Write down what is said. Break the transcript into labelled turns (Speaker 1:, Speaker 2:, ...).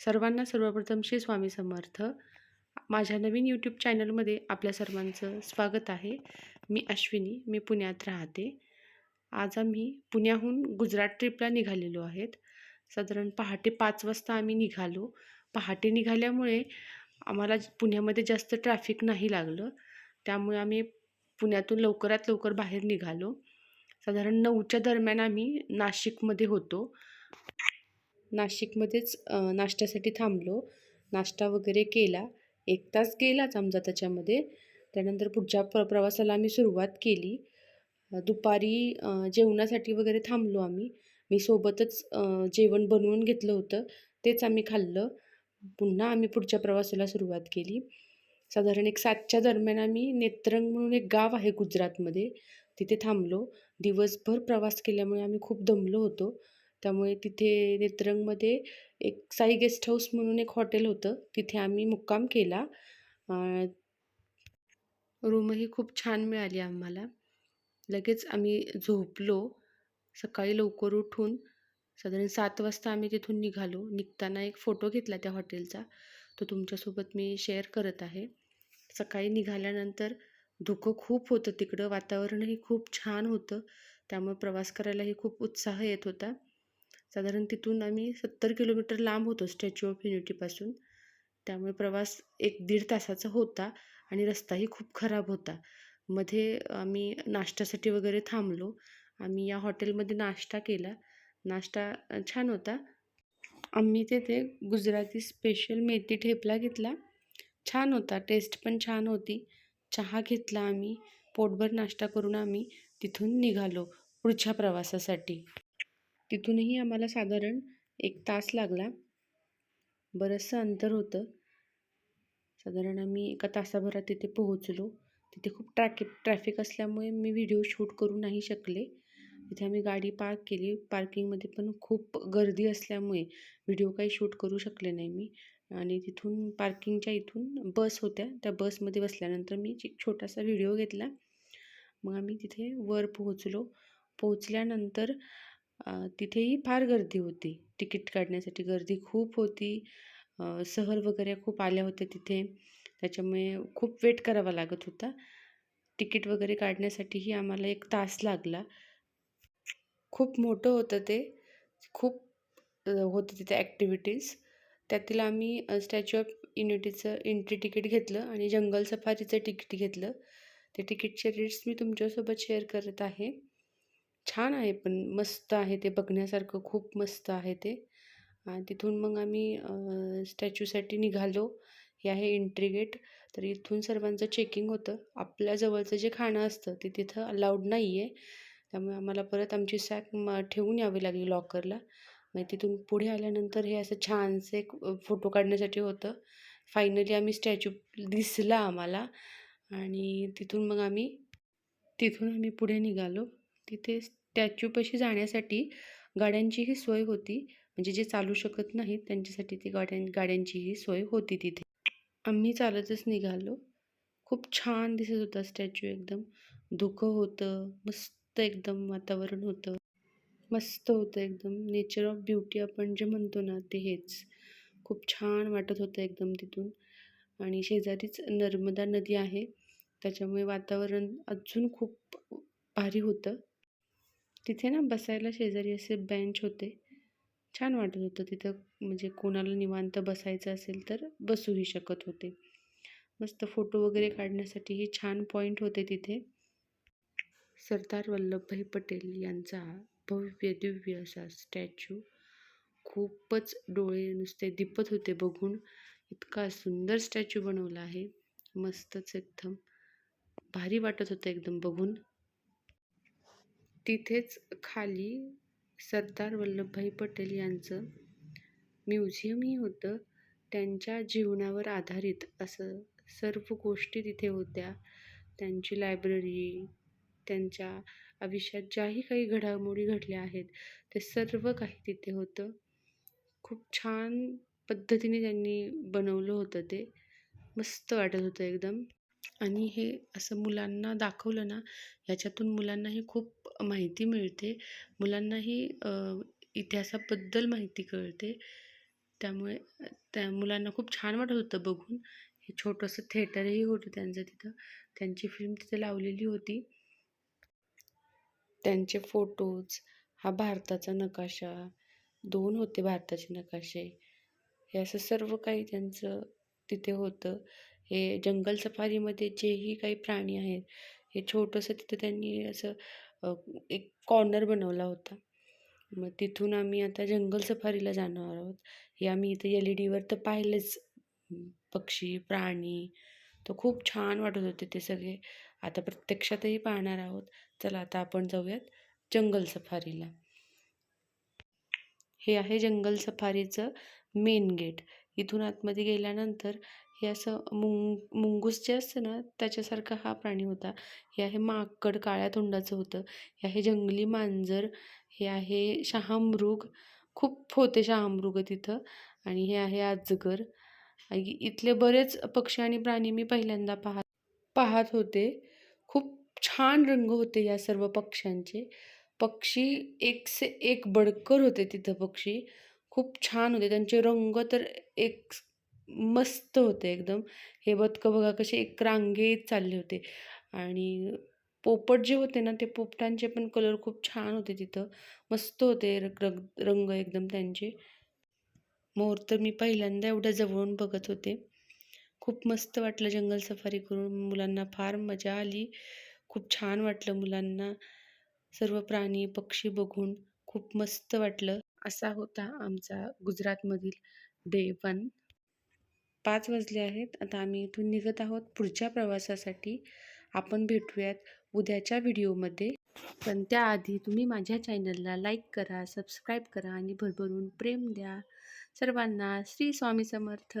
Speaker 1: सर्वांना सर्वप्रथम श्री स्वामी समर्थ. माझ्या नवीन यूट्यूब चॅनलमध्ये आपल्या सर्वांचं स्वागत आहे. मी अश्विनी मी पुण्यात राहते. आज आम्ही पुण्याहून गुजरात ट्रिपला निघालेलो आहेत. साधारण पहाटे पाच वाजता आम्ही निघालो. पहाटे निघाल्यामुळे आम्हाला पुण्यामध्ये जास्त ट्रॅफिक नाही लागलं. त्यामुळे आम्ही पुण्यातून लवकरात लवकर बाहेर निघालो. साधारण नऊच्या दरम्यान आम्ही नाशिकमध्ये होतो. नाशिकमध्येच नाश्त्यासाठी थांबलो. नाश्ता वगैरे केला. एक तास गेलाच आमचा त्याच्यामध्ये. त्यानंतर पुढच्या प्र प्रवासाला आम्ही सुरुवात केली. दुपारी जेवणासाठी वगैरे थांबलो आम्ही. मी सोबतच जेवण बनवून घेतलं होतं. तेच आम्ही खाल्लं. पुन्हा आम्ही पुढच्या प्रवासाला सुरुवात केली. साधारण एक सातच्या दरम्यान आम्ही नेत्रंग म्हणून एक गाव आहे गुजरातमध्ये. तिथे थांबलो. दिवसभर प्रवास केल्यामुळे आम्ही खूप दमलो होतो. त्यामुळे तिथे नेत्रंगमध्ये एक साई गेस्ट हाऊस म्हणून एक हॉटेल होतं. तिथे आम्ही मुक्काम केला. रूमही खूप छान मिळाली आम्हाला. लगेच आम्ही झोपलो. सकाळी लवकर उठून साधारण सात वाजता आम्ही तिथून निघालो. निघताना एक फोटो घेतला त्या हॉटेलचा. तो तुमच्यासोबत मी शेअर करत आहे. सकाळी निघाल्यानंतर धुकं खूप होतं. तिकडं वातावरणही खूप छान होतं. त्यामुळे प्रवास करायलाही खूप उत्साह येत होता. साधारण तिथून आम्ही सत्तर किलोमीटर लांब होतो स्टॅच्यू ऑफ युनिटीपासून त्यामुळे प्रवास एक दीड तासाचा होता आणि रस्ताही खूप खराब होता. मध्ये आम्ही नाश्त्यासाठी वगैरे थांबलो. आम्ही या हॉटेलमध्ये नाश्ता केला. नाश्ता छान होता. आम्ही तिथे गुजराती स्पेशल मेथी ठेपला घेतला. छान होता. टेस्ट पण छान होती. चहा घेतला आम्ही. पोटभर नाश्ता करून आम्ही तिथून निघालो पुढच्या प्रवासासाठी. तिथूनही आम्हाला साधारण एक तास लागला. बरंचसं अंतर होतं. साधारण आम्ही एका तासाभरात तिथे पोहोचलो. तिथे खूप ट्रॅकिक ट्रॅफिक असल्यामुळे मी व्हिडिओ शूट करू नाही शकले. तिथे आम्ही गाडी पार्क केली. पार्किंगमध्ये पण खूप गर्दी असल्यामुळे व्हिडिओ काही शूट करू शकले नाही मी. आणि तिथून पार्किंगच्या इथून बस होत्या. त्या बसमध्ये बसल्यानंतर मी एक छोटासा व्हिडिओ घेतला. मग आम्ही तिथे वर पोहोचलो. पोहोचल्यानंतर तिथेही फार गर्दी होती. तिकीट काढण्यासाठी गर्दी खूप होती. सहल वगैरे खूप आल्या होत्या तिथे. त्याच्यामुळे खूप वेट करावा लागत होता. तिकीट वगैरे काढण्यासाठीही आम्हाला एक तास लागला. खूप मोठं होतं ते. खूप होतं तिथे ॲक्टिव्हिटीज त्यातील आम्ही स्टॅच्यू ऑफ युनिटीचं एंट्री तिकीट घेतलं आणि जंगल सफारीचं तिकीट घेतलं. ते तिकीटचे रेट्स मी तुमच्यासोबत शेअर करत आहे. छान आहे पण मस्त आहे ते बघण्यासारखं खूप मस्त आहे ते. तिथून मग आम्ही स्टॅच्यूसाठी निघालो. हे आहे एंट्री गेट तर इथून सर्वांचं चेकिंग होतं. आपल्या जवळचं जे खाणं असतं ते तिथं अलाउड नाही आहे त्यामुळे आम्हाला परत आमची सॅक म ठेवून यावी लागली लॉकरला. मग तिथून पुढे आल्यानंतर हे असं छानसं एक फोटो काढण्यासाठी होतं. फायनली आम्ही स्टॅच्यू दिसला आम्हाला. आणि तिथून मग आम्ही तिथून आम्ही पुढे निघालो. तिथे स्टॅच्यूपाशी जाण्यासाठी गाड्यांचीही सोय होती. म्हणजे जे चालू शकत नाहीत त्यांच्यासाठी ती गाड्यां गाड्यांचीही सोय होती तिथे. आम्ही चालतच निघालो. खूप छान दिसत होता स्टॅच्यू एकदम. धुकं होतं मस्त एकदम वातावरण होतं. मस्त होतं एकदम. नेचर ऑफ ब्युटी आपण जे म्हणतो ना ते हेच. खूप छान वाटत होतं एकदम तिथून. आणि शेजारीच नर्मदा नदी आहे. त्याच्यामुळे वातावरण अजून खूप भारी होतं. तिथे ना बसायला शेजारी असे बेंच होते. छान वाटत होतं. तिथं म्हणजे कोणाला निवांत बसायचं असेल तर बसूही शकत होते. मस्त फोटो वगैरे काढण्यासाठीही छान पॉईंट होते तिथे. सरदार वल्लभभाई पटेल यांचा भव्य दिव्य असा स्टॅच्यू खूपच डोळे नुसते दिपत होते बघून. इतका सुंदर स्टॅच्यू बनवला आहे. मस्तच एकदम भारी वाटत होतं एकदम बघून. तिथेच खाली सरदार वल्लभभाई पटेल यांचं म्युझियमही होतं. त्यांच्या जीवनावर आधारित असं सर्व गोष्टी तिथे होत्या. त्यांची लायब्ररी त्यांच्या आयुष्यात ज्याही काही घडामोडी घडल्या आहेत ते सर्व काही तिथे होतं. खूप छान पद्धतीने त्यांनी बनवलं होतं ते. मस्त वाटत होतं एकदम. आणि हे असं मुलांना दाखवलं ना ह्याच्यातून मुलांनाही खूप माहिती मिळते मुलांनाही इतिहासाबद्दल माहिती कळते त्यामुळे त्या मुलांना खूप छान वाटत होतं बघून. हे छोटंसं थिएटरही होतं त्यांचं तिथं. त्यांची फिल्म तिथे लावलेली होती. त्यांचे फोटोज, हा भारताचा नकाशा, दोन होते भारताचे नकाशे. हे असं सर्व काही त्यांचं तिथे होतं. हे जंगल सफारीमध्ये जेही काही प्राणी आहेत, हे छोटंसं तिथं त्यांनी असं एक कॉर्नर बनवला होता. मग तिथून आम्ही आता जंगल सफारीला जाणार आहोत. हे आम्ही इथं एल-ई-डीवर तर पाहिलेच पक्षी, प्राणी. तर खूप छान वाटत होते ते सगळे. आता प्रत्यक्षातही पाहणार आहोत. चला आता आपण जाऊयात जंगल सफारीला. हे आहे जंगल सफारीचं मेन गेट. इथून आतमध्ये गेल्यानंतर हे असं मुंग मुंगूस जे असतं ना, त्याच्यासारखा हा प्राणी होता. हे आहे माकड, काळ्या तोंडाचं होतं. हे आहे जंगली मांजर. हे आहे शहामृग. खूप होते शहामृग तिथं आणि हे आहे आजगर आणि इथले बरेच पक्षी आणि प्राणी मी पहिल्यांदा पाहत पाहत होते. खूप छान रंग होते या सर्व पक्ष्यांचे. पक्षी एक से एक बडकर होते तिथं पक्षी. खूप छान होते. त्यांचे रंग तर एक मस्त होते एकदम. हे बदकं बघा कसे एक रांगेत चालले होते आणि पोपट जे होते ना, ते पोपटांचे पण कलर खूप छान होते तिथं. मस्त होते रग रंग एकदम त्यांचे. मोर तर मी पहिल्यांदा एवढ्या जवळून बघत होते. खूप मस्त वाटलं जंगल सफारी करून. मुलांना फार मजा आली. खूप छान वाटलं मुलांना. सर्व प्राणी, पक्षी बघून खूप मस्त वाटलं. असा होता आमचा गुजरातमधील डे वन पाच वाजले आहेत. आता आम्ही इथून निघत आहोत पुढच्या प्रवासासाठी. आपण भेटूयात उद्याच्या व्हिडिओमध्ये. पण त्याआधी तुम्ही माझ्या चॅनलला लाईक करा, सबस्क्राईब करा आणि भरभरून प्रेम द्या. सर्वांना श्री स्वामी समर्थ.